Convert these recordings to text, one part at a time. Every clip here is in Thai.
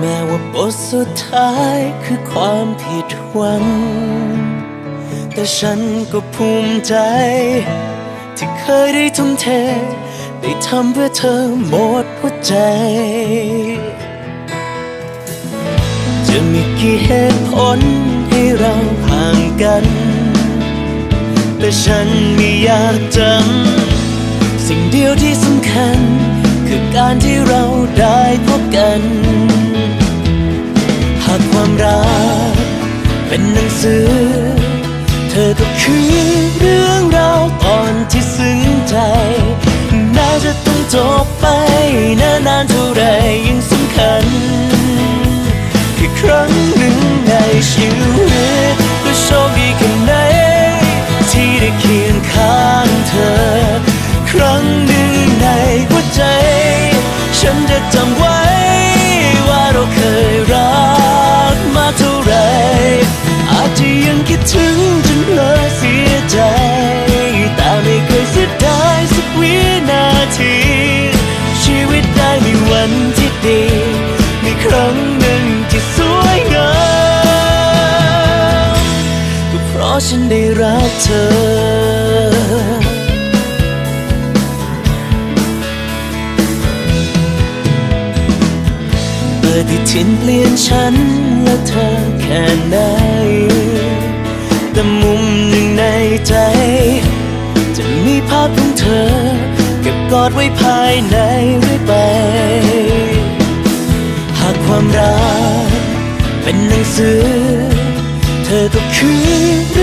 แม้ว่าบทสุดท้ายคือความผิดหวัง แต่ฉันก็ภูมิใจ ที่เคยได้ทุ่มเท ได้ทำเพื่อเธอหมดหัวใจ จะมีกี่เหตุผลให้เราห่างกัน แต่ฉันไม่อยากจำสิ่งเดียวที่สำ คือการที่เราได้พบกัน หากความรักเป็นหนังสือ เธอก็คือเรื่องราวตอนที่ซึ้งใจ น่าจะต้องจบไปนานนานเท่าไรยังสำคัญแค่ครั้งหนึ่งในชีวิต ได้รักเธอปฏิทินเปลี่ยนฉันและเธอแค่ไหน แต่มุมหนึ่งในใจ จะมีภาพของเธอ เก็บกอดไว้ภายในเรื่อยไป หากความรักเป็นหนังสือ เธอก็คือ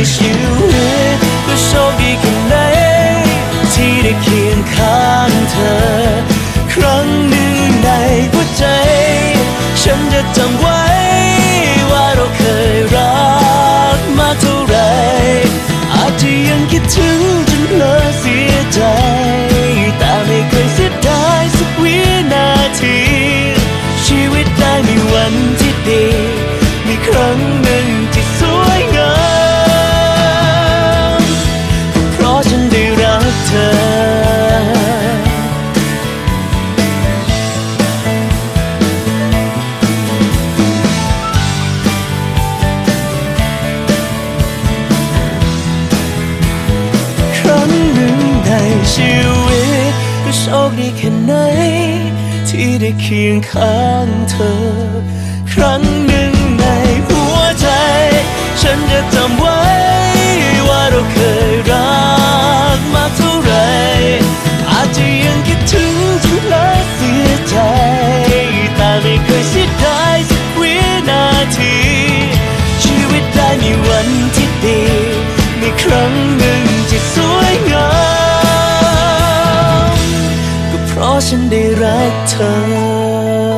ในชีวิตก็โชคดีแค่ไหนที่ได้เคียงข้างเธอ ครั้งหนึ่งในหัวใจ ฉันจะจำไว้ว่าเราเคยรักมาเท่าไหรอาจจะยังคิดถึงจนเลอเสียใจแต่ไม่เคยเสียดายสักวินาที ชีวิตได้มีวันที่ดี ชีวิตก็โชคดีแค่ไหน ที่ได้เคียงข้างเธอ ครั้งหนึ่งในหัวใจ ฉันจะจำไว้ว่าเราเคยรักมาเท่าไหรอาจจะยังคิดถึงจนเลอเสียใจ แต่ไม่เคยเสียดายสักวินาที ชีวิตได้มีวันที่ดี มีครั้งหนึ่งที่สวยงาม ราะฉันได้รักเธอ